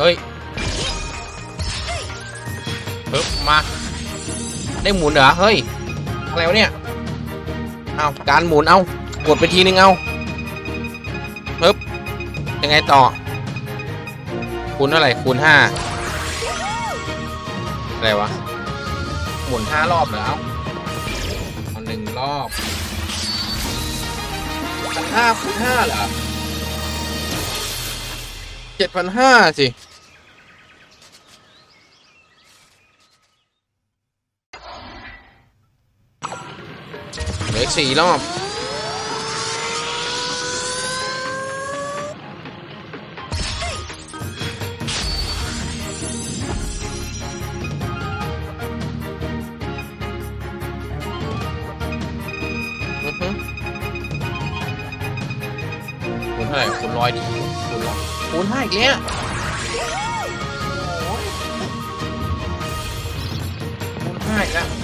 เฮ้ยปึ๊บมา ได้หมุนเหรอ เฮ้ย อะไรวะเนี่ย เอาการหมุนเอา กดไปทีนึงเอาปึ๊บยังไงต่อ คูณเท่าไหร่คูณห้าอะไรวะ หมุนห้ารอบเหรอ เอาเอาหนึ่งรอบพันห้าคูณห้าเหรอเจ็ดพันห้าสิ เหลืออีก สี่รอบ อือฮึคูณเท่าไหร่คูณร้อยดิคูณร้อยคูณห้าอีกแล้วโอ้ยคูณห้าอีกแล้ว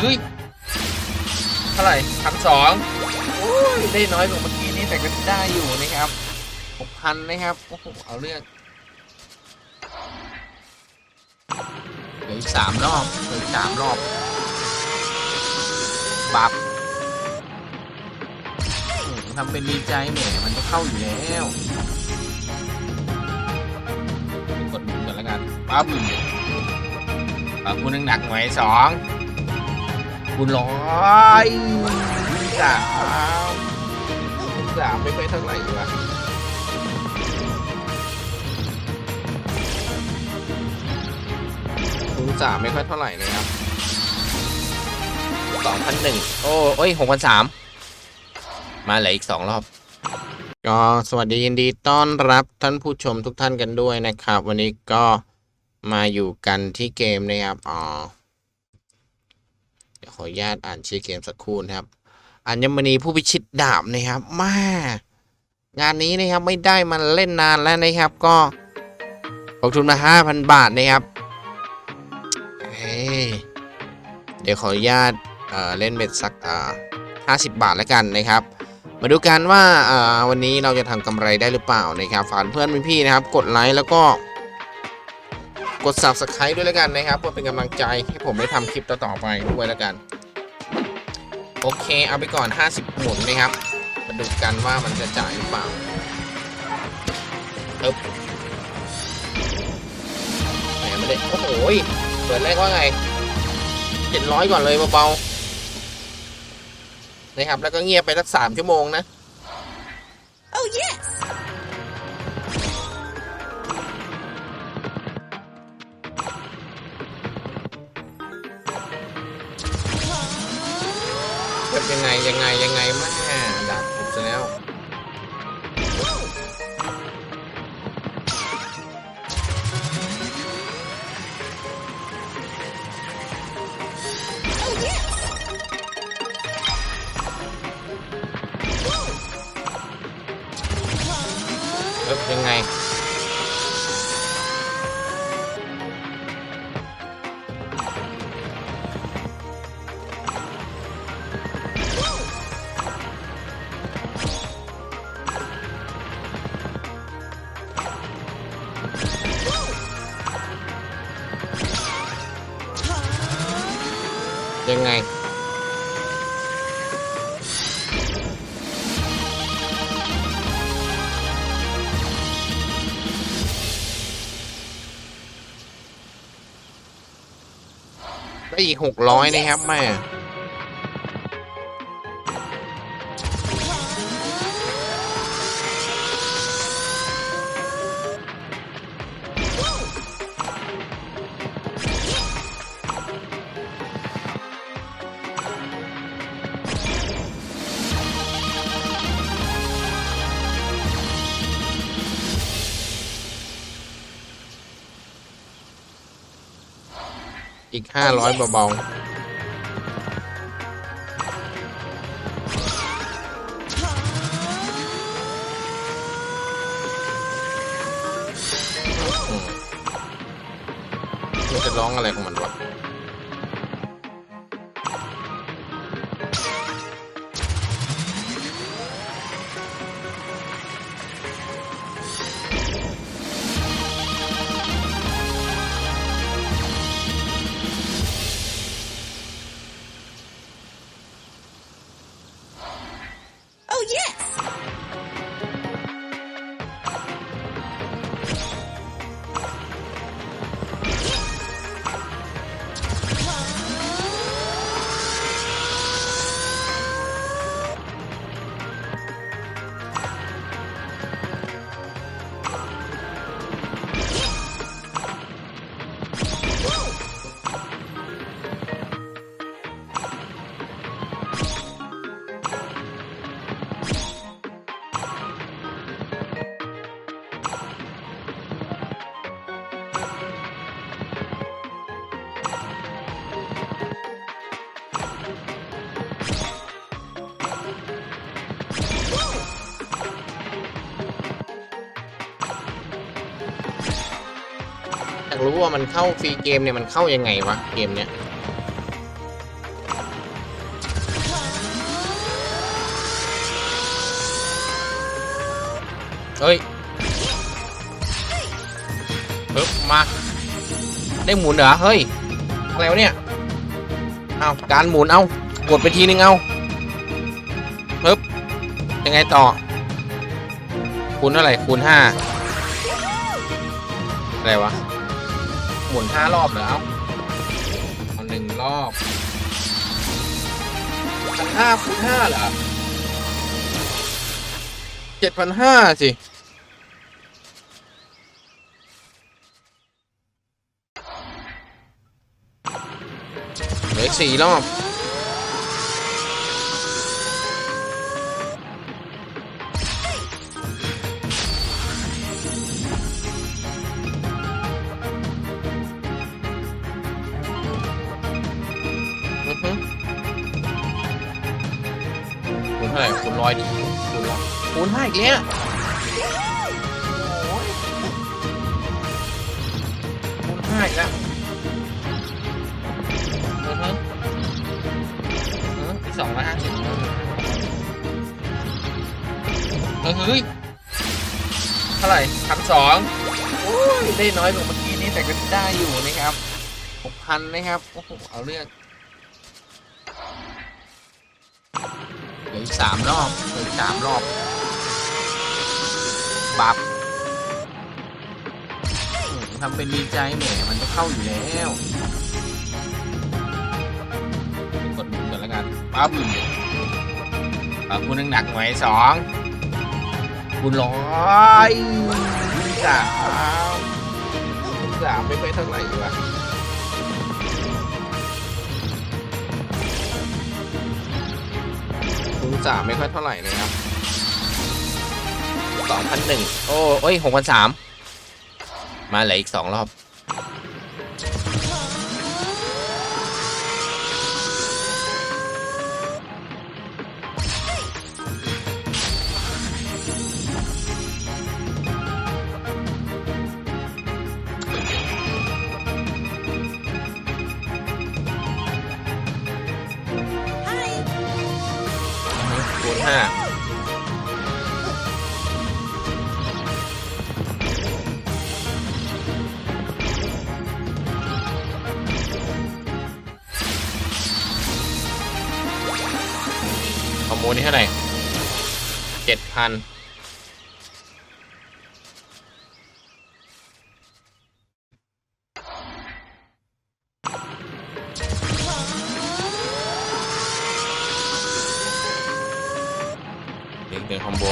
เฮ้ยเท่าไหร่พันสองได้น้อยกว่าเมื่อกี้นี้แต่ก็ได้อยู่นะครับหกพันนะครับโอ้โหเอาเรื่องเหลืออีกสามรอบเหลืออีกสามรอบปับทำเป็นดีใจแหมมันจะเข้าอยู่แล้วกดหมุนกันแล้วกันปั๊บปั๊บคุณหนักหน่วยสอง คุณร้อยสามสามไม่ค่อยเท่าไหร่วะคูณสามไม่ค่อยเท่าไหร่นะครับสองพันหนึ่งโอ้โอ้ยหกพันสามมาเหลืออีกสองรอบก็สวัสดียินดีต้อนรับท่านผู้ชมทุกท่านกันด้วยนะครับ วันนี้ก็มาอยู่กันที่เกมนะครับอ๋อ เดี๋ยวขออนุญาตอ่านชื่อเกมสักครู่นะครับ อัญมณีผู้พิชิตดาบนะครับ มางานนี้นะครับไม่ได้มาเล่นนานแล้วนะครับ ก็ลงทุนมาห้าพันบาทนะครับเเดี๋ยวขออนุญาตเเล่นเบ็ดสักห้าสิบบาทแล้วกันนะครับ มาดูกันว่าอ่อวันนี้เราจะทำกำไรได้หรือเปล่านะครับฝากเพื่อนพี่นะครับ กดไลค์แล้วก็ กด subscribe ด้วยแล้วกันนะครับเพื่อเป็นกำลังใจให้ผมได้ทำคลิปต่อๆไปด้วยแล้วกัน โอเค เอาไปก่อน 50 หมุนนะครับ มาดูกันว่ามันจะจ่ายหรือเปล่าเอ๊บแหมไม่ได้โอ้โหยเปิดแรกว่าไงเจ็ดร้อยก่อนเลยเบาๆนะครับ แล้วก็เงียบไปสักสามชั่วโมงนะ ยังไงยังไงยังไงแม่ดับผมซะแล้ว Oh, yes! เอ๊บยังไง ยังไง ได้อีกหกร้อยนะครับแม่ อีกห้าร้อยเบาๆมันจะร้องอะไรของมันวะ yes! ากรู้ว่ามันเข้าฟรีเกมเนี่ยมันเข้ายังไงวะเกมเนี้ยเฮ้ยปึ๊บมา ได้หมุนเหรอ เฮ้ยอะไรวะเนี่ย เอาการหมุนเอากดไปทีนึงเอาปึ๊บยังไงต่อ คูณเท่าไหร่คูณห้าอะไรวะ หมุนห้ารอบเหรอเอาเอาหนึ่งรอบพันห้าคูณห้าเหรอเจ็ดพันห้าสิเหลืออีกสี่รอบ ร้อยดิคูณร้อยคูณห้าอีกแล้วโอ้ยคูณห้าอีกแล้วอือฮึอือสองร้อยห้าสิบเออเฮ้ยเท่าไหร่พันสองโอ้ยได้น้อยกว่าเมื่อกี้นี้แต่ก็ได้อยู่นะครับหกพันนะครับโอ้โหเอาเรื่อง เห ลืออีกสามรอบเหลืออีกสามรอบบับทำเป็นดีใจแหมมันจะเข้าอยู่แล้วกดหมุนกันแล้วกันปั๊บอ่าคุณหนักหน่อยสองคุณร้อยสามสามไม่ค่อยเท่าไหร่วะ สามไม่ค่อยเท่าไหร่นะครับสองพันหนึ่งโอ้ยหกพันสามมาเหลืออีกสองรอบ อมโบนี่เท่าไหร่เจ็ดพันเด็กเดินคอมโบ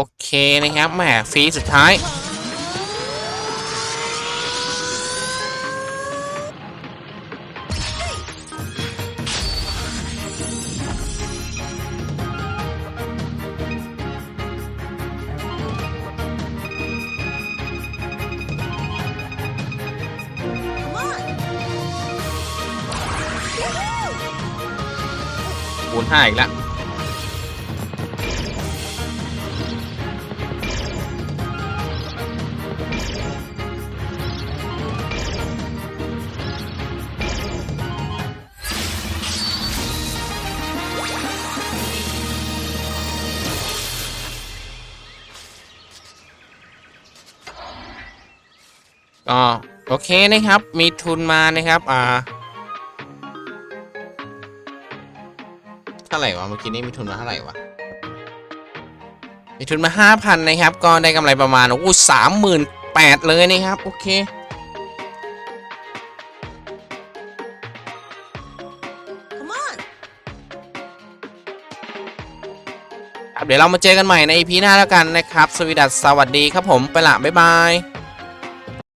โอเคนะครับแหมฟรีสุดท้าย Come on. คูณห้าอีกแล้ว ก็โอเคนะครับ มีทุนมานะครับ อ่า เท่าไหร่วะ เมื่อกี้นี้มีทุนมาเท่าไหร่วะ มีทุนมา 5,000 นะครับ ก็ได้กำไรประมาณ โอ้สามหมื่นแปดเลยนะครับ โอเคเดี๋ยวเรามาเจอกันใหม่ในอีพีหน้าแล้วกันนะครับ สวีดัสสวัสดีครับผม ไปละ บ๊ายบาย